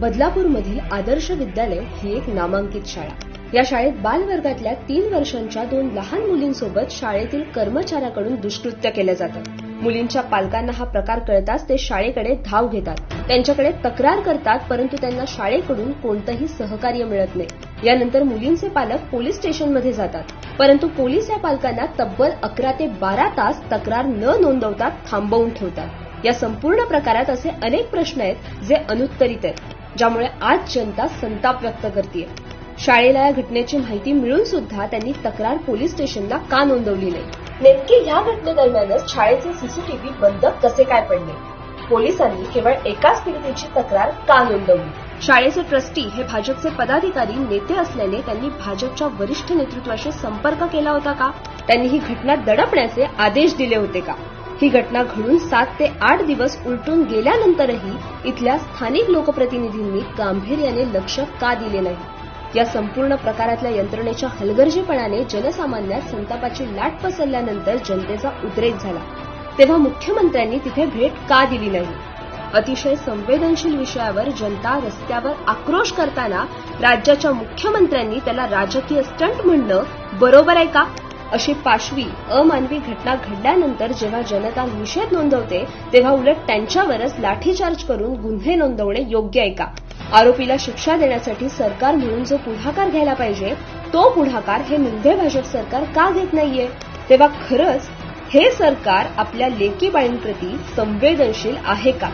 बदलापूरमधील आदर्श विद्यालय ही एक नामांकित शाळा. या शाळेत बालवर्गातल्या तीन वर्षांच्या दोन लहान मुलींसोबत शाळेतील कर्मचाऱ्याकडून दुष्कृत्य केलं जातं. मुलींच्या पालकांना हा प्रकार कळताच ते शाळेकडे धाव घेतात. त्यांच्याकडे तक्रार करतात परंतु त्यांना शाळेकडून कोणतंही सहकार्य मिळत नाही. यानंतर मुलींचे पालक पोलीस स्टेशनमध्ये जातात. परंतु पोलीस या पालकांना तब्बल अकरा ते बारा तास तक्रार न नोंदवता थांबवून ठेवतात. या संपूर्ण प्रकारात असे अनेक प्रश्न आहेत जे अनुत्तरित आहेत. ज्यामुळे आज जनता संताप व्यक्त करते शाळेला या घटनेची माहिती मिळून सुद्धा त्यांनी तक्रार पोलीस स्टेशनला का नोंदवली नाही? नेमकी या घटनेदरम्यानच शाळेचे सीसीटीव्ही बंद कसे काय पडले? पोलिसांनी केवळ एकाच पीडितेची तक्रार का नोंदवली? शाळेचे ट्रस्टी हे भाजपचे पदाधिकारी नेते असल्याने त्यांनी भाजपच्या वरिष्ठ नेतृत्वाशी संपर्क केला होता का? त्यांनी ही घटना दडपण्याचे आदेश दिले होते का? ही घटना घडून सात ते आठ दिवस उलटून गेल्यानंतरही इथल्या स्थानिक लोकप्रतिनिधींनी गांभीर्याने लक्ष का दिले नाही? या संपूर्ण प्रकारातल्या यंत्रणेच्या हलगर्जीपणाने जनसामान्यात संतापाची लाट पसरल्यानंतर जनतेचा उद्रेक झाला. तेव्हा मुख्यमंत्र्यांनी तिथे भेट का दिली नाही? अतिशय संवेदनशील विषयावर जनता रस्त्यावर आक्रोश करताना राज्याच्या मुख्यमंत्र्यांनी त्याला राजकीय स्टंट म्हणणं बरोबर आहे का? अशी पाशवी अमानवी घटना घडल्यानंतर जेव्हा जनता निषेध नोंदवते तेव्हा उलट त्यांच्यावरच लाठीचार्ज करून गुन्हे नोंदवणे योग्य आहे का? आरोपीला शिक्षा देण्यासाठी सरकार म्हणून जो पुढाकार घ्यायला पाहिजे तो पुढाकार हे निंदे भाजप सरकार का घेत नाहीये? तेव्हा खरंच हे सरकार आपल्या लेकी बाळींप्रती संवेदनशील आहे का?